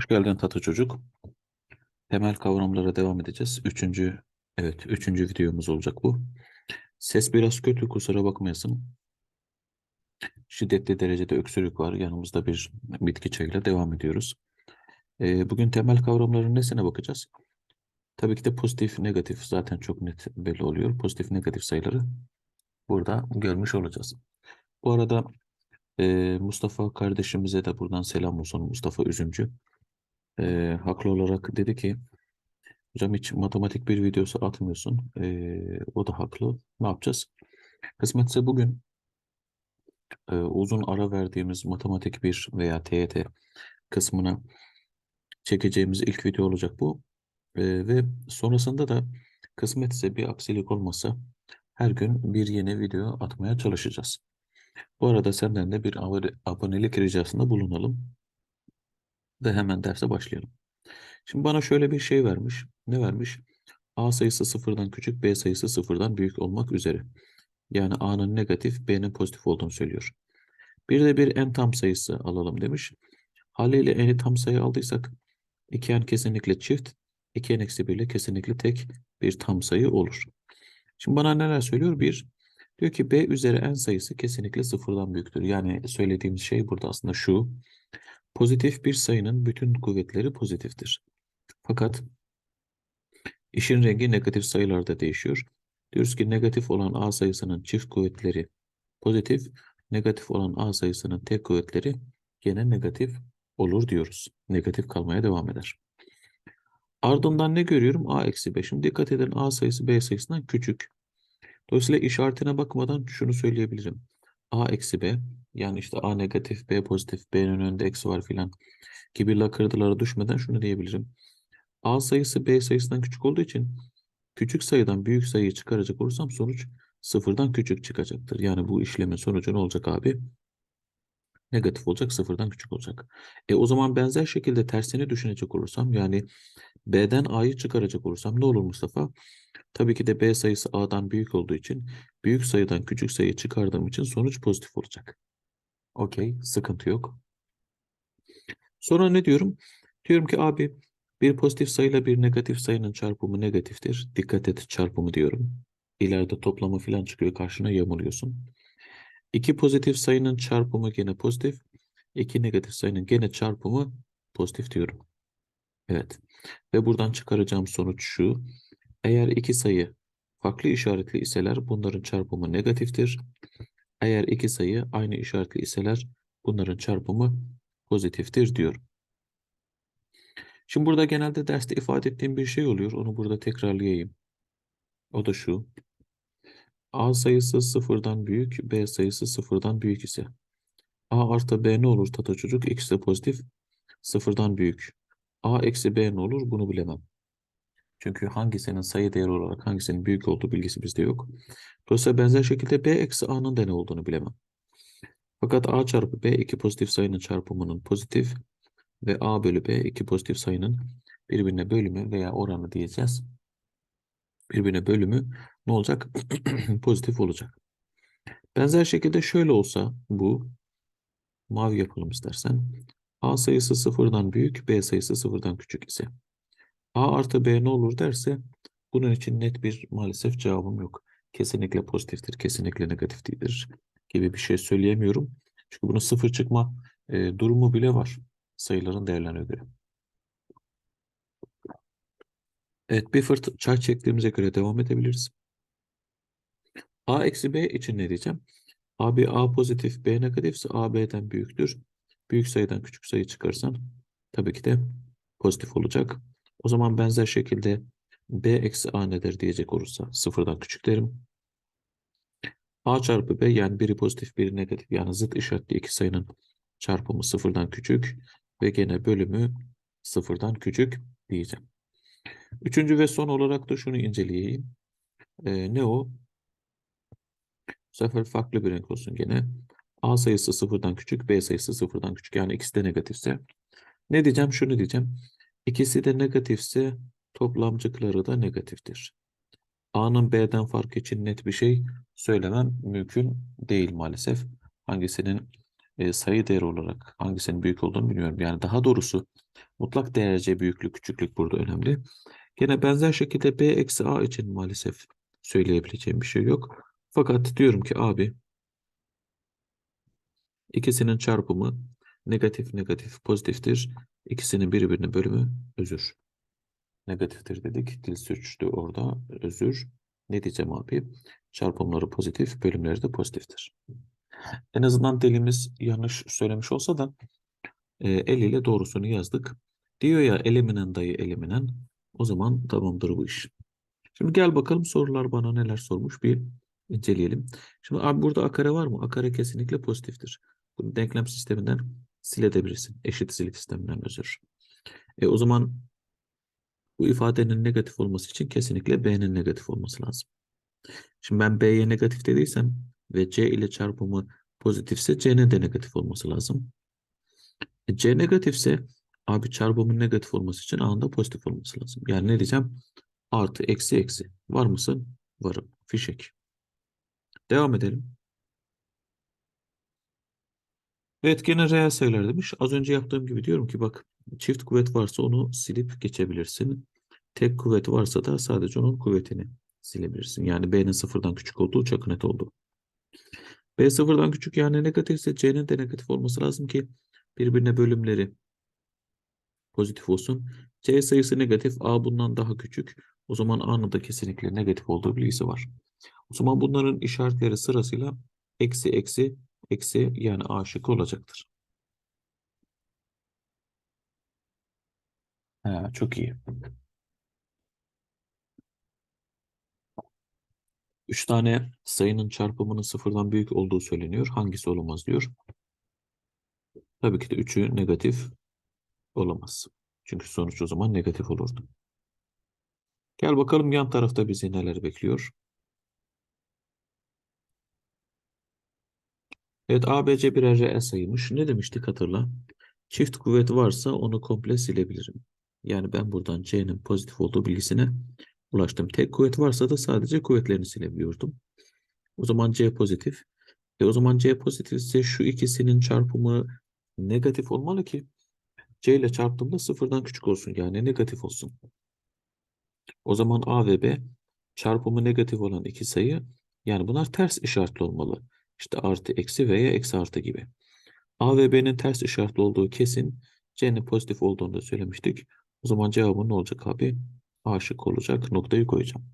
Hoş geldin Tata Çocuk. Temel kavramlara devam edeceğiz. Üçüncü, evet, üçüncü videomuz olacak bu. Ses biraz kötü, kusura bakmayasın. Şiddetli derecede öksürük var. Yanımızda bir bitki çayıyla devam ediyoruz. Ee, bugün temel kavramların nesine bakacağız? Tabii ki de pozitif, negatif zaten çok net belli oluyor. Pozitif, negatif sayıları burada görmüş olacağız. Bu arada e, Mustafa kardeşimize de buradan selam olsun. Mustafa Üzümcü. E, haklı olarak dedi ki hocam hiç matematik bir videosu atmıyorsun. E, o da haklı. Ne yapacağız? Kısmetse bugün e, uzun ara verdiğimiz matematik 1 veya TYT kısmına çekeceğimiz ilk video olacak bu. E, ve sonrasında da kısmetse bir aksilik olmasa her gün bir yeni video atmaya çalışacağız. Bu arada senden de bir abone- abonelik ricasında bulunalım. Ve hemen derse başlayalım. Şimdi bana şöyle bir şey vermiş. Ne vermiş? A sayısı sıfırdan küçük, B sayısı sıfırdan büyük olmak üzere. Yani A'nın negatif, B'nin pozitif olduğunu söylüyor. Bir de bir en tam sayısı alalım demiş. Haliyle eni tam sayı aldıysak 2n kesinlikle çift, 2n eksi 1 ile kesinlikle tek bir tam sayı olur. Şimdi bana neler söylüyor? Bir, diyor ki B üzeri n sayısı kesinlikle sıfırdan büyüktür. Yani söylediğimiz şey burada aslında şu. Pozitif bir sayının bütün kuvvetleri pozitiftir. Fakat işin rengi negatif sayılarda değişiyor. Diyoruz ki negatif olan A sayısının çift kuvvetleri pozitif, negatif olan A sayısının tek kuvvetleri gene negatif olur diyoruz. Negatif kalmaya devam eder. Ardından ne görüyorum? A eksi 5. Şimdi dikkat edin A sayısı B sayısından küçük. Dolayısıyla işaretine bakmadan şunu söyleyebilirim. A eksi B yani işte A negatif, B pozitif, B'nin önünde eksi var filan gibi lakırdılara düşmeden şunu diyebilirim. A sayısı B sayısından küçük olduğu için küçük sayıdan büyük sayıyı çıkaracak olursam sonuç sıfırdan küçük çıkacaktır. Yani bu işlemin sonucu ne olacak abi? Negatif olacak, sıfırdan küçük olacak. E o zaman benzer şekilde tersini düşünecek olursam yani B'den A'yı çıkaracak olursam ne olur Mustafa? Tabii ki de B sayısı A'dan büyük olduğu için büyük sayıdan küçük sayıyı çıkardığım için sonuç pozitif olacak. Okey, sıkıntı yok. Sonra ne diyorum? Diyorum ki abi bir pozitif sayıyla bir negatif sayının çarpımı negatiftir. Dikkat et çarpımı diyorum. İleride toplama falan çıkıyor karşına yamuluyorsun. İki pozitif sayının çarpımı gene pozitif. İki negatif sayının gene çarpımı pozitif diyorum. Evet. Ve buradan çıkaracağım sonuç şu. Eğer iki sayı farklı işaretli iseler bunların çarpımı negatiftir. Eğer iki sayı aynı işaretli iseler bunların çarpımı pozitiftir diyorum. Şimdi burada genelde derste ifade ettiğim bir şey oluyor. Onu burada tekrarlayayım. O da şu. A sayısı sıfırdan büyük, B sayısı sıfırdan büyük ise A artı B ne olur tata çocuk? İkisi de pozitif. Sıfırdan büyük. A eksi B ne olur? Bunu bilemem. Çünkü hangisinin sayı değeri olarak hangisinin büyük olduğu bilgisi bizde yok. Dolayısıyla benzer şekilde B eksi A'nın da ne olduğunu bilemem. Fakat A çarpı B iki pozitif sayının çarpımının pozitif ve A bölü B iki pozitif sayının birbirine bölümü veya oranı diyeceğiz. Birbirine bölümü ne olacak? Pozitif olacak. Benzer şekilde şöyle olsa bu mavi yapalım istersen. A sayısı sıfırdan büyük, B sayısı sıfırdan küçük ise. A artı B ne olur derse bunun için net bir maalesef cevabım yok. Kesinlikle pozitiftir, kesinlikle negatif değildir gibi bir şey söyleyemiyorum. Çünkü bunun sıfır çıkma e, durumu bile var sayıların değerlerine göre. Evet bir fırt çay çektiğimize göre devam edebiliriz. A eksi B için ne diyeceğim? AB A pozitif B negatifse A B'den büyüktür. Büyük sayıdan küçük sayı çıkarsan tabii ki de pozitif olacak. O zaman benzer şekilde B eksi A nedir diyecek olursa sıfırdan küçük derim. A çarpı B yani biri pozitif biri negatif yani zıt işaretli iki sayının çarpımı sıfırdan küçük ve gene bölümü sıfırdan küçük diyeceğim. Üçüncü ve son olarak da şunu inceleyeyim. Ee, ne o? Bu sefer farklı bir renk olsun gene. A sayısı sıfırdan küçük, B sayısı sıfırdan küçük. Yani ikisi de negatifse. Ne diyeceğim? Şunu diyeceğim. İkisi de negatifse toplamcıkları da negatiftir. A'nın B'den farkı için net bir şey söylemem mümkün değil maalesef. Hangisinin e, sayı değeri olarak hangisinin büyük olduğunu bilmiyorum. Yani daha doğrusu mutlak değerce büyüklük, küçüklük burada önemli. Gene benzer şekilde B eksi A için maalesef söyleyebileceğim bir şey yok. Fakat diyorum ki abi ikisinin çarpımı negatif negatif pozitiftir. İkisinin birbirine bölümü özür. Negatiftir dedik. Dil suçtu orada. Özür. Ne diyeceğim abi? Çarpımları pozitif, bölümleri de pozitiftir. En azından dilimiz yanlış söylemiş olsa da e, el ile doğrusunu yazdık. Diyor ya eliminen dayı eliminen. O zaman tamamdır bu iş. Şimdi gel bakalım sorular bana neler sormuş bir inceleyelim. Şimdi abi burada a kare var mı? A kare kesinlikle pozitiftir. Bunu denklem sisteminden silebilirsin. Eşitsizlik sisteminden özür. E, o zaman bu ifadenin negatif olması için kesinlikle b'nin negatif olması lazım. Şimdi ben b'ye negatif dediysem ve c ile çarpımı pozitifse c'nin de negatif olması lazım. E, c negatifse abi çarpımın negatif olması için a'nın da pozitif olması lazım. Yani ne diyeceğim? Artı eksi eksi. Var mısın? Varım. Fişek. Devam edelim. Evet gene reel sayılar demiş. Az önce yaptığım gibi diyorum ki bak çift kuvvet varsa onu silip geçebilirsin. Tek kuvvet varsa da sadece onun kuvvetini silebilirsin. Yani B'nin sıfırdan küçük olduğu çok net oldu. B sıfırdan küçük yani negatifse C'nin de negatif olması lazım ki birbirine bölümleri pozitif olsun. C sayısı negatif, A bundan daha küçük. O zaman A'nın da kesinlikle negatif olduğu bilgisi var. O zaman bunların işaretleri sırasıyla eksi eksi eksi yani A şıkkı olacaktır. Ha, çok iyi. Üç tane sayının çarpımının sıfırdan büyük olduğu söyleniyor. Hangisi olamaz diyor. Tabii ki de üçü negatif olamaz. Çünkü sonuç o zaman negatif olurdu. Gel bakalım yan tarafta bizi neler bekliyor. Evet ABC birer reel sayıymış. Ne demiştik hatırla. Çift kuvvet varsa onu komple silebilirim. Yani ben buradan C'nin pozitif olduğu bilgisine ulaştım. Tek kuvvet varsa da sadece kuvvetlerini silebiliyordum. O zaman C pozitif. E o zaman C pozitif ise şu ikisinin çarpımı negatif olmalı ki C ile çarptığımda sıfırdan küçük olsun. Yani negatif olsun. O zaman A ve B çarpımı negatif olan iki sayı yani bunlar ters işaretli olmalı. İşte artı eksi veya eksi artı gibi. A ve B'nin ters işaretli olduğu kesin. C'nin pozitif olduğunu da söylemiştik. O zaman cevabın ne olacak abi? A şık olacak. Noktayı koyacağım.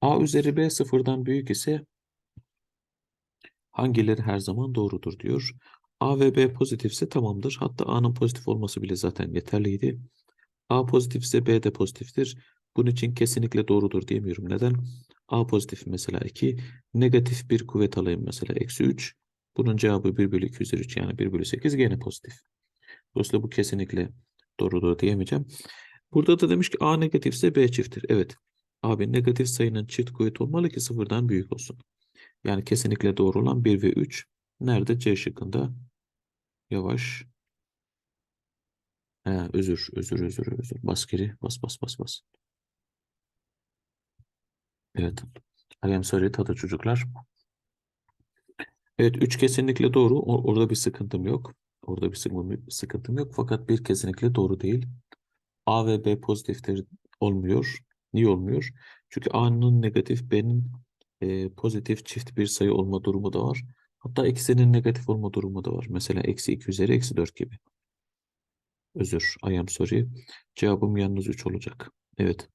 A üzeri B sıfırdan büyük ise hangileri her zaman doğrudur diyor. A ve B pozitifse tamamdır. Hatta A'nın pozitif olması bile zaten yeterliydi. A pozitifse B de pozitiftir. Bunun için kesinlikle doğrudur diyemiyorum. Neden? A pozitif mesela 2. Negatif bir kuvvet alayım mesela eksi 3. Bunun cevabı 1 bölü 2 üzeri 3 yani 1 bölü 8 gene pozitif. Dolayısıyla bu kesinlikle doğrudur diyemeyeceğim. Burada da demiş ki A negatifse B çifttir. Evet. Abi negatif sayının çift kuvvet olmalı ki sıfırdan büyük olsun. Yani kesinlikle doğru olan 1 ve 3. Nerede? C şıkkında. Yavaş. He, özür, özür, özür, özür. Bas geri. Bas, bas, bas, bas. Evet. I am sorry tadı çocuklar. Evet 3 kesinlikle doğru. O- orada bir sıkıntım yok. Orada bir sıkıntım yok. Fakat bir kesinlikle doğru değil. A ve B pozitiftir olmuyor. Niye olmuyor? Çünkü A'nın negatif, B'nin e, pozitif çift bir sayı olma durumu da var. Hatta ikisinin negatif olma durumu da var. Mesela eksi 2 üzeri eksi 4 gibi. Özür. I am sorry. Cevabım yalnız 3 olacak. Evet.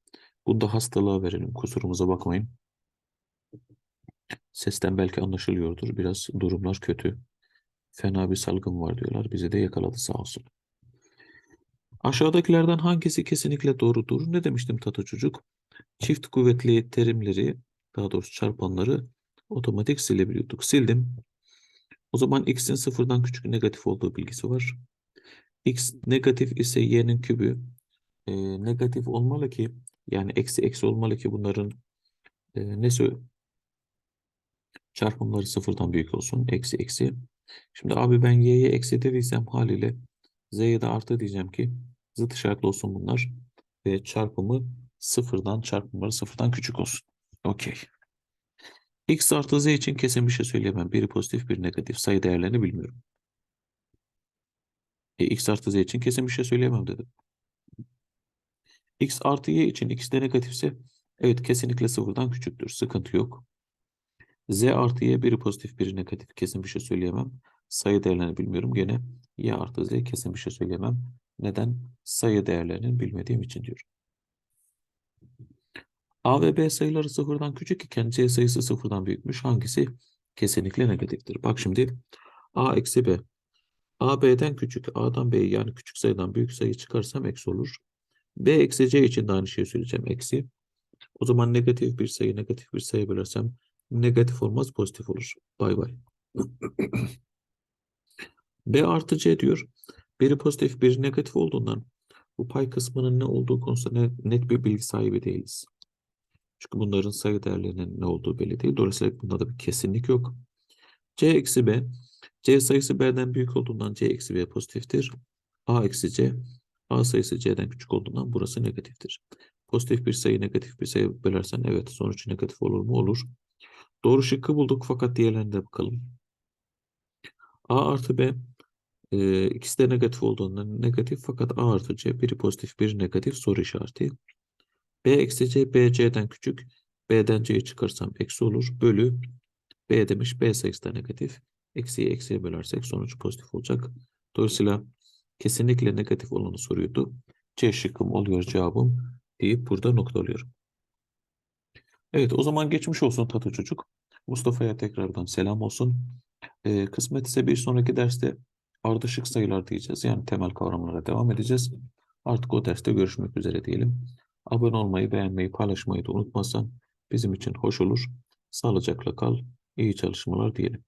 Bunda hastalığa verelim. Kusurumuza bakmayın. Sesten belki anlaşılıyordur. Biraz durumlar kötü. Fena bir salgın var diyorlar. Bizi de yakaladı sağ olsun. Aşağıdakilerden hangisi kesinlikle doğrudur? Ne demiştim Tata çocuk? Çift kuvvetli terimleri, daha doğrusu çarpanları otomatik silebiliyorduk. Sildim. O zaman x'in sıfırdan küçük negatif olduğu bilgisi var. x negatif ise y'nin kübü e, negatif olmalı ki yani eksi eksi olmalı ki bunların e, nesi çarpımları sıfırdan büyük olsun. Eksi eksi. Şimdi abi ben y'ye eksi dediysem haliyle z'ye de artı diyeceğim ki zıt işaretli olsun bunlar. Ve çarpımı sıfırdan çarpımları sıfırdan küçük olsun. Okey. X artı Z için kesin bir şey söyleyemem. Biri pozitif, biri negatif. Sayı değerlerini bilmiyorum. E, X artı Z için kesin bir şey söyleyemem dedim. X artı Y için ikisi de negatifse evet kesinlikle sıfırdan küçüktür. Sıkıntı yok. Z artı Y biri pozitif, biri negatif. Kesin bir şey söyleyemem. Sayı değerlerini bilmiyorum. Gene Y artı Z kesin bir şey söyleyemem. Neden? Sayı değerlerini bilmediğim için diyorum. A ve B sayıları sıfırdan küçük iken C sayısı sıfırdan büyükmüş. Hangisi kesinlikle negatiftir? Bak şimdi A eksi B. A B'den küçük. A'dan B'yi yani küçük sayıdan büyük sayı çıkarsam eksi olur. B eksi C için de aynı şeyi söyleyeceğim. Eksi. O zaman negatif bir sayı negatif bir sayı bölersem negatif olmaz pozitif olur. Bay bay. B artı C diyor. Biri pozitif biri negatif olduğundan bu pay kısmının ne olduğu konusunda ne- net bir bilgi sahibi değiliz. Çünkü bunların sayı değerlerinin ne olduğu belli değil. Dolayısıyla bunda da bir kesinlik yok. C eksi B. C sayısı B'den büyük olduğundan C eksi B pozitiftir. A eksi C. A sayısı C'den küçük olduğundan burası negatiftir. Pozitif bir sayı negatif bir sayı bölersen evet sonuç negatif olur mu? Olur. Doğru şıkkı bulduk fakat diğerlerine bakalım. A artı B e, ikisi de negatif olduğundan negatif fakat A artı C biri pozitif biri negatif soru işareti. B eksi C B C'den küçük. B'den C'yi çıkarsam eksi olur. Bölü B demiş B sayısı da negatif. Eksiye eksiye bölersek sonuç pozitif olacak. Dolayısıyla kesinlikle negatif olanı soruyordu. C şıkkım oluyor cevabım deyip burada noktalıyorum. Evet o zaman geçmiş olsun Tatlı Çocuk. Mustafa'ya tekrardan selam olsun. Ee, kısmet ise bir sonraki derste ardışık sayılar diyeceğiz. Yani temel kavramlara devam edeceğiz. Artık o derste görüşmek üzere diyelim. Abone olmayı, beğenmeyi, paylaşmayı da unutmazsan bizim için hoş olur. Sağlıcakla kal. İyi çalışmalar diyelim.